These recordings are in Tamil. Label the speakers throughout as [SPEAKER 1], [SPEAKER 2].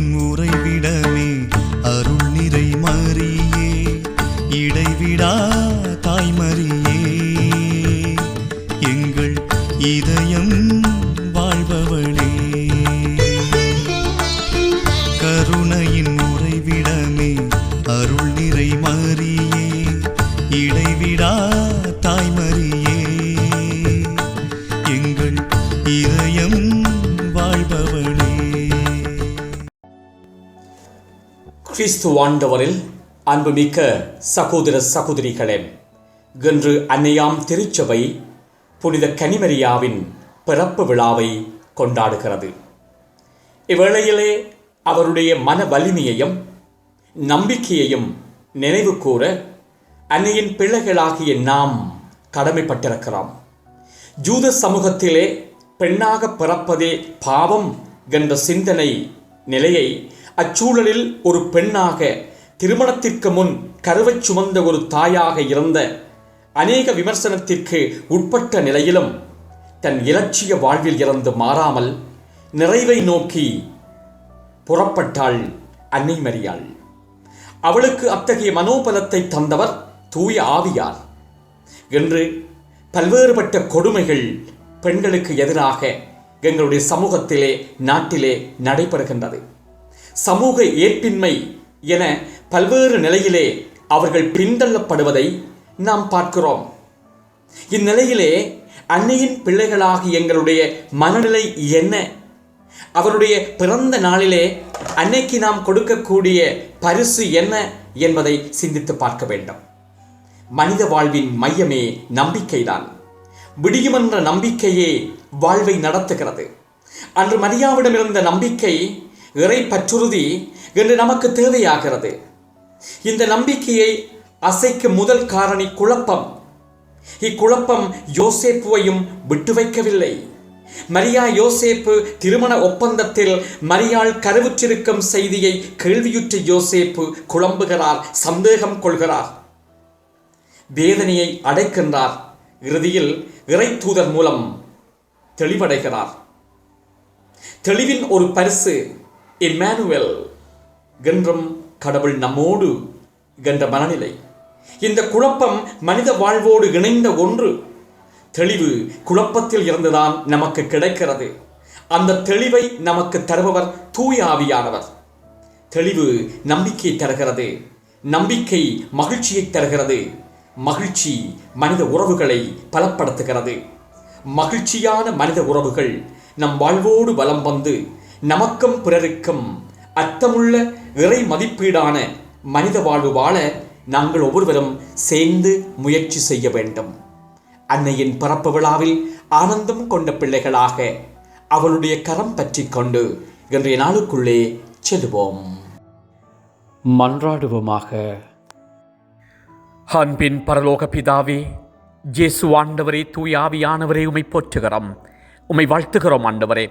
[SPEAKER 1] கருணையின் உறைவிடமே அருள் நிறை மரியே. இடைவிடா தாய்மறியே எங்கள் இதயம்
[SPEAKER 2] கிறிஸ்து ஆண்டவரில் அன்புமிக்க சகோதர சகோதரிகளே இன்று அன்னையாம் திருச்சபை புனித கனிமரியாவின் பிறப்பு விழாவை கொண்டாடுகிறது. இவ்வேளையிலே அவருடைய மன வலிமையையும் நம்பிக்கையையும் நினைவு கூற அன்னையின் பிள்ளைகளாகிய நாம் கடமைப்பட்டிருக்கிறோம். ஜூத சமூகத்திலே பெண்ணாக பிறப்பதே பாவம் என்ற சிந்தனை நிலையை அச்சூழலில் ஒரு பெண்ணாக திருமணத்திற்கு முன் கருவைச் சுமந்த ஒரு தாயாக இருந்த அநேக விமர்சனத்திற்கு உட்பட்ட நிலையிலும் தன் இலட்சிய வாழ்வில் இருந்து மாறாமல் நிறைவை நோக்கி புறப்பட்டாள் அன்னை மரியாள். அவளுக்கு அத்தகைய மனோபலத்தை தந்தவர் தூய ஆவியார். என்று பல்வேறுபட்ட கொடுமைகள் பெண்களுக்கு எதிராக எங்களுடைய சமூகத்திலே நாட்டிலே நடைபெறுகின்றது. சமூக ஏற்பின்மை என பல்வேறு நிலையிலே அவர்கள் பின்தள்ளப்படுவதை நாம் பார்க்கிறோம். இந்நிலையிலே அன்னையின் பிள்ளைகளாகி எங்களுடைய மனநிலை என்ன? அவருடைய பிறந்த நாளிலே அன்னைக்கு நாம் கொடுக்கக்கூடிய பரிசு என்ன என்பதை சிந்தித்து பார்க்க வேண்டும். மனித வாழ்வின் மையமே நம்பிக்கைதான். விடியுமென்ற நம்பிக்கையே வாழ்வை நடத்துகிறது. அன்று மரியாவிடமிருந்த நம்பிக்கை இறை பற்றுறுதி என்று நமக்கு தேவையாகிறது. இந்த நம்பிக்கையை அசைக்கும் முதல் காரணி குழப்பம். இக்குழப்பம் யோசேப்புவையும் விட்டு வைக்கவில்லை. மரியா யோசேப்பு திருமண ஒப்பந்தத்தில் மரியாள் கருவுற்றிருக்கும் செய்தியை கேள்வியுற்ற யோசேப்பு குழம்புகிறார் சந்தேகம் கொள்கிறார். வேதனையை அடைக்கின்றார். இறுதியில் இறை தூதர் மூலம் தெளிவடைகிறார். தெளிவின் ஒரு பரிசு இம்மானுவல் என்றும் கடவுள் நம்மோடு என்ற மனநிலை. இந்த குழப்பம் மனித வாழ்வோடு இணைந்த ஒன்று. தெளிவு குழப்பத்தில் இருந்துதான் நமக்கு கிடைக்கிறது. அந்த தெளிவை நமக்கு தருபவர் தூய ஆவியானவர். தெளிவு நம்பிக்கை தருகிறது. நம்பிக்கை மகிழ்ச்சியை தருகிறது. மகிழ்ச்சி மனித உறவுகளை பலப்படுத்துகிறது. மகிழ்ச்சியான மனித உறவுகள் நம் வாழ்வோடு வலம் வந்து நமக்கும் பிறருக்கும் அர்த்தமுள்ள இறை மதிப்பீடான மனித வாழ்வு வாழ நாங்கள் ஒவ்வொருவரும் சேர்ந்து முயற்சி செய்ய வேண்டும். அன்னையின் பிறப்பு விழாவில் ஆனந்தம் கொண்ட பிள்ளைகளாக அவளுடைய கரம் பற்றி கொண்டு இன்றைய நாளுக்குள்ளே செல்வோம். மன்றாடுவோமாக. அன்பின் பரலோக பிதாவே ஜேசு ஆண்டவரே தூய் ஆவியானவரே உமை போற்றுகிறோம். உமை வாழ்த்துகிறோம் ஆண்டவரே.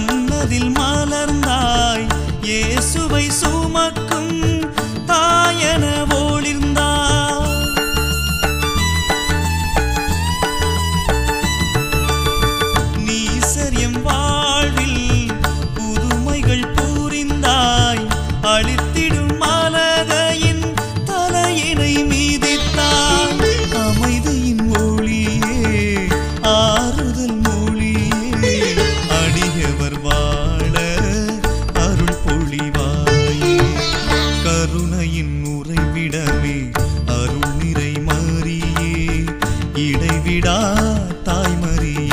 [SPEAKER 1] விடா தாய்மறிய